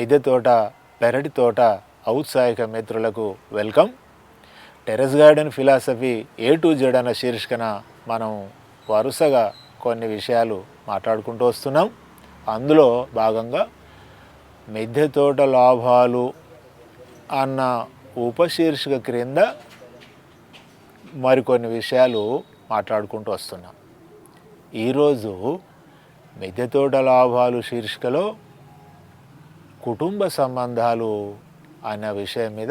మిద్దె తోట పెరటి తోట ఔత్సాహిక మిత్రులకు welcome. Terrace garden philosophy A to Z అన్న శీర్షికన మనం వరుసగా కొన్ని విషయాలు మాట్లాడుకుంటూ వస్తున్నాం. అందులో భాగంగా మిద్దె తోట లాభాలు అన్న ఉపశీర్షిక క్రింద మరికొన్ని విషయాలు మాట్లాడుకుంటూ వస్తున్నాం. ఈరోజు మిద్దె తోట లాభాలు శీర్షికలో కుటుంబ సంబంధాలు అన్న విషయం మీద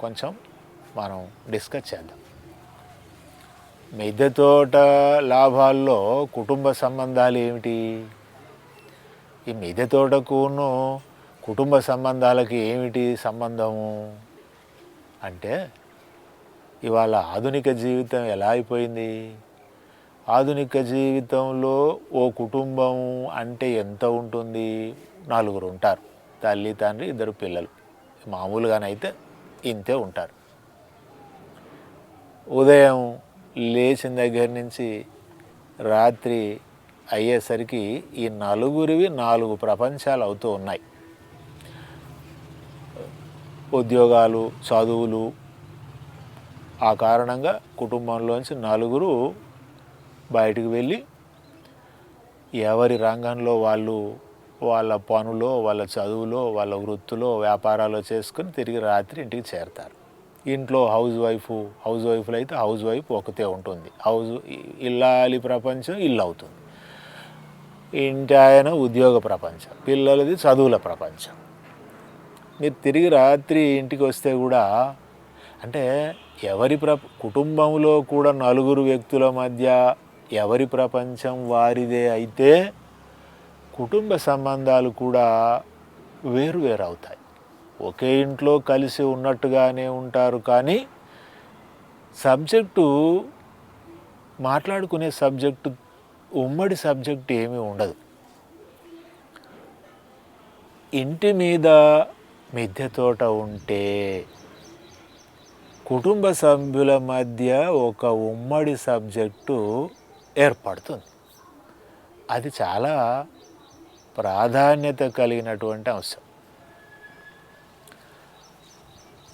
కొంచెం మనం డిస్కస్ చేద్దాం. మిద్దె తోట లాభాల్లో కుటుంబ సంబంధాలు ఏమిటి? ఈ మిద్దె తోటకును కుటుంబ సంబంధాలకి ఏమిటి సంబంధము? అంటే ఇవాళ ఆధునిక జీవితం ఎలా అయిపోయింది? ఆధునిక జీవితంలో ఓ కుటుంబం అంటే ఎంత ఉంటుంది? నలుగురు ఉంటారు. తల్లి తండ్రి ఇద్దరు పిల్లలు. మామూలుగానైతే ఇంతే ఉంటారు. ఉదయం లేచిన దగ్గర నుంచి రాత్రి అయ్యేసరికి ఈ నలుగురివి నాలుగు ప్రపంచాలు అవుతూ ఉన్నాయి. ఉద్యోగాలు చదువులు ఆ కారణంగా కుటుంబంలోంచి నలుగురు బయటికి వెళ్ళి ఎవరి రంగంలో వాళ్ళు వాళ్ళ పనులో వాళ్ళ చదువులో వాళ్ళ వృత్తిలో వ్యాపారాలు చేసుకుని తిరిగి రాత్రి ఇంటికి చేరతారు. ఇంట్లో హౌస్ వైఫ్ హౌస్ వైఫ్లు అయితే హౌస్ వైఫ్ ఒకతే ఉంటుంది. హౌస్ ఇల్లాలి ప్రపంచం ఇల్లు అవుతుంది. ఇంటి ఆయన ఉద్యోగ ప్రపంచం పిల్లలది చదువుల ప్రపంచం. మీరు తిరిగి రాత్రి ఇంటికి వస్తే కూడా అంటే ఎవరి ప్ర కుటుంబంలో కూడా నలుగురు వ్యక్తుల మధ్య ఎవరి ప్రపంచం వారిదే అయితే కుటుంబ సంబంధాలు కూడా వేరు వేరు అవుతాయి ఒకే ఇంట్లో కలిసి ఉన్నట్టుగానే ఉంటారు కానీ సబ్జెక్టు మాట్లాడుకునే సబ్జెక్టు ఉమ్మడి సబ్జెక్టు ఏమీ ఉండదు. ఇంటి మీద మిద్దె తోట ఉంటే కుటుంబ సభ్యుల మధ్య ఒక ఉమ్మడి సబ్జెక్టు ఏర్పడుతుంది. అది చాలా ప్రాధాన్యత కలిగినటువంటి అంశం.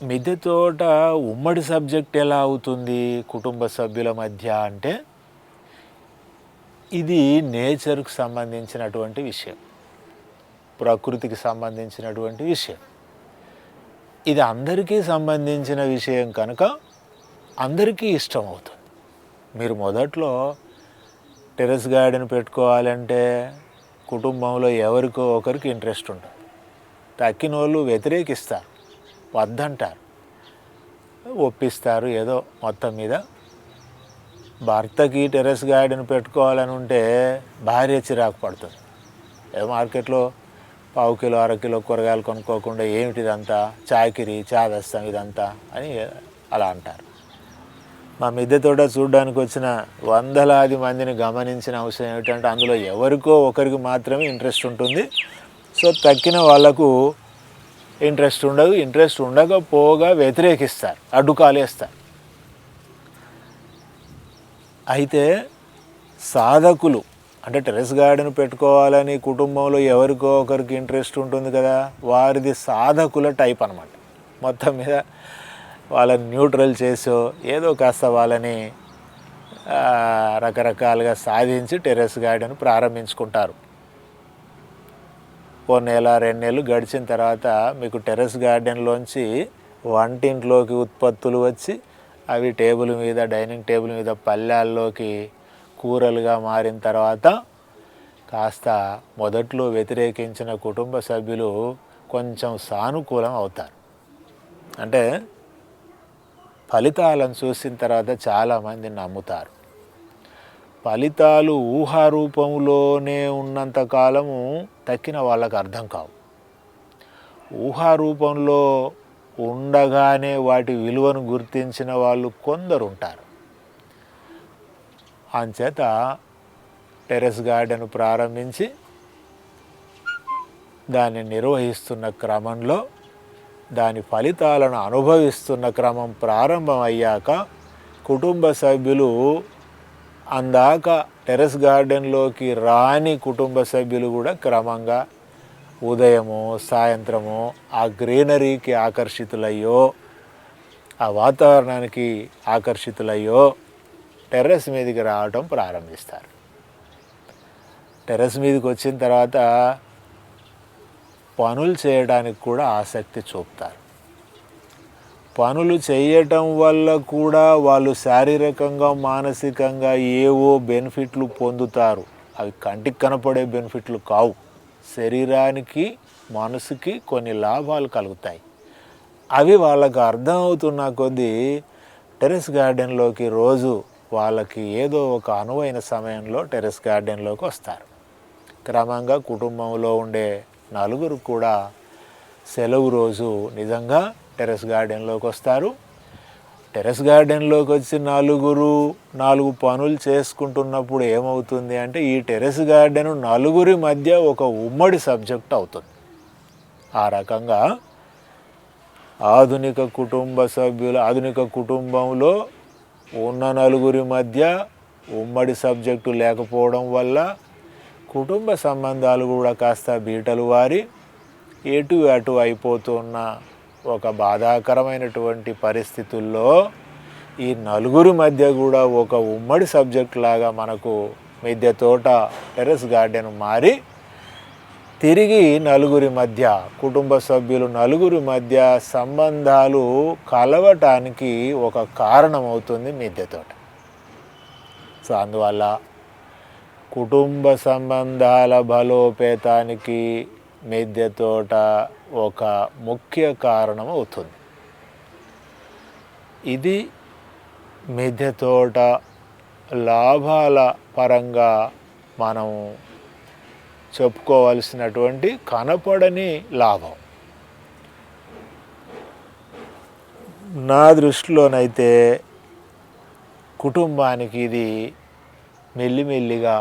మిద్దె తోట ఉమ్మడి సబ్జెక్ట్ ఎలా అవుతుంది? కుటుంబ సభ్యుల మధ్య అంటే ఇది నేచర్కు సంబంధించినటువంటి విషయం. ప్రకృతికి సంబంధించినటువంటి విషయం. ఇది అందరికీ సంబంధించిన విషయం కనుక అందరికీ ఇష్టం అవుతుంది. మీరు మొదట్లో టెరెస్ గార్డెన్ పెట్టుకోవాలంటే కుటుంబంలో ఎవరికో ఒకరికి ఇంట్రెస్ట్ ఉంటుంది. తక్కిన వాళ్ళు వ్యతిరేకిస్తారు వద్దంటారు. ఒప్పిస్తారు ఏదో మొత్తం మీద. భర్తకి టెరెస్ గార్డెన్ పెట్టుకోవాలని ఉంటే భార్య చిరాకు పడుతుంది. ఏ మార్కెట్లో పావు కిలో అర కిలో కూరగాయలు కొనుక్కోకుండా ఏమిటి ఇదంతా చాకిరి చాదస్తాం ఇదంతా అని అలా అంటారు. మా మిద్దె తోట చూడడానికి వచ్చిన వందలాది మందిని గమనించిన అవసరం ఏమిటంటే అందులో ఎవరికో ఒకరికి మాత్రమే ఇంట్రెస్ట్ ఉంటుంది. సో తక్కిన వాళ్ళకు ఇంట్రెస్ట్ ఉండదు. ఇంట్రెస్ట్ ఉండకపోగా వ్యతిరేకిస్తారు. అడ్డుకాలేస్తారు. అయితే సాధకులు అంటే టెరెస్ గార్డెన్ పెట్టుకోవాలని కుటుంబంలో ఎవరికో ఒకరికి ఇంట్రెస్ట్ ఉంటుంది కదా? వారిది సాధకుల టైప్ అనమాట మొత్తం మీద వాళ్ళని న్యూట్రల్ చేసో ఏదో కాస్త వాళ్ళని రకరకాలుగా సాధించి టెర్రస్ గార్డెన్ ప్రారంభించుకుంటారు. ఓ నెల రెండు నెలలు గడిచిన తర్వాత మీకు టెర్రస్ గార్డెన్లోంచి వంటింట్లోకి ఉత్పత్తులు వచ్చి అవి టేబుల్ మీద డైనింగ్ టేబుల్ మీద పల్లెల్లోకి కూరలుగా మారిన తర్వాత కాస్త మొదట్లో వ్యతిరేకించిన కుటుంబ సభ్యులు కొంచెం సానుకూలం అవుతారు. అంటే ఫలితాలను చూసిన తర్వాత చాలామంది నమ్ముతారు. ఫలితాలు ఊహారూపంలోనే ఉన్నంత కాలము తక్కిన వాళ్ళకు అర్థం కావు. ఊహారూపంలో ఉండగానే వాటి విలువను గుర్తించిన వాళ్ళు కొందరు ఉంటారు అంచేత టెరెస్ గార్డెన్ ప్రారంభించి దాన్ని నిర్వహిస్తున్న క్రమంలో దాని ఫలితాలను అనుభవిస్తున్న క్రమం ప్రారంభమయ్యాక కుటుంబ సభ్యులు అందాక టెరెస్ గార్డెన్లోకి రాని కుటుంబ సభ్యులు కూడా క్రమంగా ఉదయము సాయంత్రము ఆ గ్రీనరీకి ఆకర్షితులయ్యో ఆ వాతావరణానికి ఆకర్షితులయ్యో టెర్రస్ మీదకి రావటం ప్రారంభిస్తారు. టెర్రస్ మీదకి వచ్చిన తర్వాత పనులు చేయడానికి కూడా ఆసక్తి చూపుతారు. పనులు చేయటం వల్ల కూడా వాళ్ళు శారీరకంగా మానసికంగా ఏవో బెనిఫిట్లు పొందుతారు. అవి కంటికి కనపడే బెనిఫిట్లు కావు. శరీరానికి మనసుకి కొన్ని లాభాలు కలుగుతాయి. అవి వాళ్ళకు అర్థం అవుతున్న కొద్దీ టెరెస్ గార్డెన్లోకి రోజు వాళ్ళకి ఏదో ఒక అనువైన సమయంలో టెరెస్ గార్డెన్లోకి వస్తారు. క్రమంగా కుటుంబంలో ఉండే నలుగురు కూడా సెలవు రోజు నిజంగా టెరెస్ గార్డెన్లోకి వస్తారు. టెరెస్ గార్డెన్లోకి వచ్చి నలుగురు నాలుగు పనులు చేసుకుంటున్నప్పుడు ఏమవుతుంది అంటే ఈ టెరెస్ గార్డెన్ నలుగురి మధ్య ఒక ఉమ్మడి సబ్జెక్ట్ అవుతుంది. ఆ రకంగా ఆధునిక కుటుంబ సభ్యుల ఆధునిక కుటుంబంలో ఉన్న నలుగురి మధ్య ఉమ్మడి సబ్జెక్టు లేకపోవడం వల్ల కుటుంబ సంబంధాలు కూడా కాస్త బీటలు వారి ఎటు అటు అయిపోతున్న ఒక బాధాకరమైనటువంటి పరిస్థితుల్లో ఈ నలుగురి మధ్య కూడా ఒక ఉమ్మడి సబ్జెక్ట్ లాగా మనకు మిద్దె తోట టెరెస్ గార్డెన్ మారి తిరిగి నలుగురి మధ్య కుటుంబ సభ్యులు నలుగురి మధ్య సంబంధాలు కలవటానికి ఒక కారణం అవుతుంది మిద్దె తోట. సో అందువల్ల కుటుంబ సంబంధాల బలోపేతానికి మిద్దె తోట ఒక ముఖ్య కారణం అవుతుంది. ఇది మిద్దె తోట లాభాల పరంగా మనం చెప్పుకోవలసినటువంటి కనపడని లాభం. నా దృష్టిలోనైతే కుటుంబానికి ఇది మెల్లిమెల్లిగా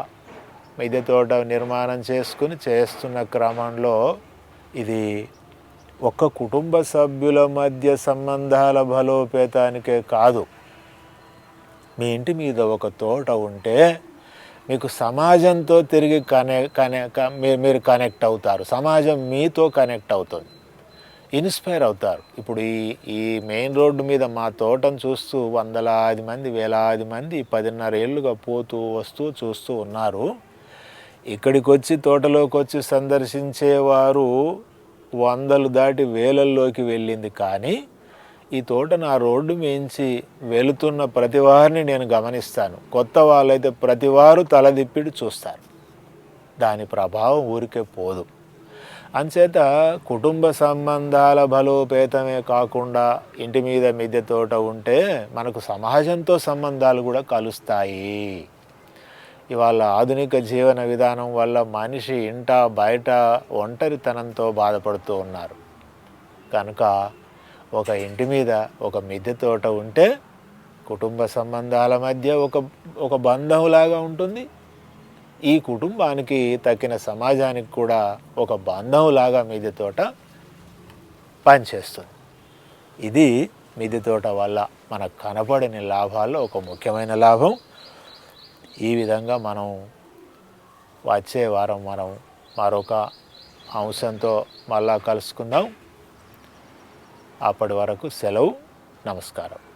మిద్దె తోట నిర్మాణం చేసుకుని చేస్తున్న క్రమంలో ఇది ఒక కుటుంబ సభ్యుల మధ్య సంబంధాల బలోపేతానికే కాదు. మీ ఇంటి మీద ఒక తోట ఉంటే మీకు సమాజంతో తిరిగి కనె కనె మీరు మీరు కనెక్ట్ అవుతారు. సమాజం మీతో కనెక్ట్ అవుతుంది. ఇన్స్పైర్ అవుతారు. ఇప్పుడు ఈ ఈ మెయిన్ రోడ్డు మీద మా తోటను చూస్తూ వందలాది మంది వేలాది మంది పదిన్నర ఏళ్ళుగా పోతూ వస్తూ చూస్తూ ఉన్నారు. ఇక్కడికి వచ్చి తోటలోకి వచ్చి సందర్శించేవారు వందలు దాటి వేలల్లోకి వెళ్ళింది. కానీ ఈ తోట నా రోడ్డు మించి వెళుతున్న ప్రతి వారిని నేను గమనిస్తాను. కొత్త వాళ్ళైతే ప్రతి వారు తలదిప్పిడి చూస్తారు. దాని ప్రభావం ఊరికే పోదు. అంచేత కుటుంబ సంబంధాల బలోపేతమే కాకుండా ఇంటి మీద మిద్దె తోట ఉంటే మనకు సమాజంతో సంబంధాలు కూడా కలుస్తాయి. ఇవాళ ఆధునిక జీవన విధానం వల్ల మనిషి ఇంట బయట ఒంటరితనంతో బాధపడుతూ ఉన్నారు. కనుక ఒక ఇంటి మీద ఒక మిద్దె తోట ఉంటే కుటుంబ సంబంధాల మధ్య ఒక ఒక బంధంలాగా ఉంటుంది. ఈ కుటుంబానికి తక్కిన సమాజానికి కూడా ఒక బంధంలాగా మిద్దె తోట పనిచేస్తుంది. ఇది మిద్దె తోట వల్ల మనకు కనపడని లాభాల్లో ఒక ముఖ్యమైన లాభం. ఈ విధంగా మనం వచ్చే వారం మనం మరొక అంశంతో మళ్ళా కలుసుకుందాం. అప్పటి వరకు సెలవు నమస్కారం.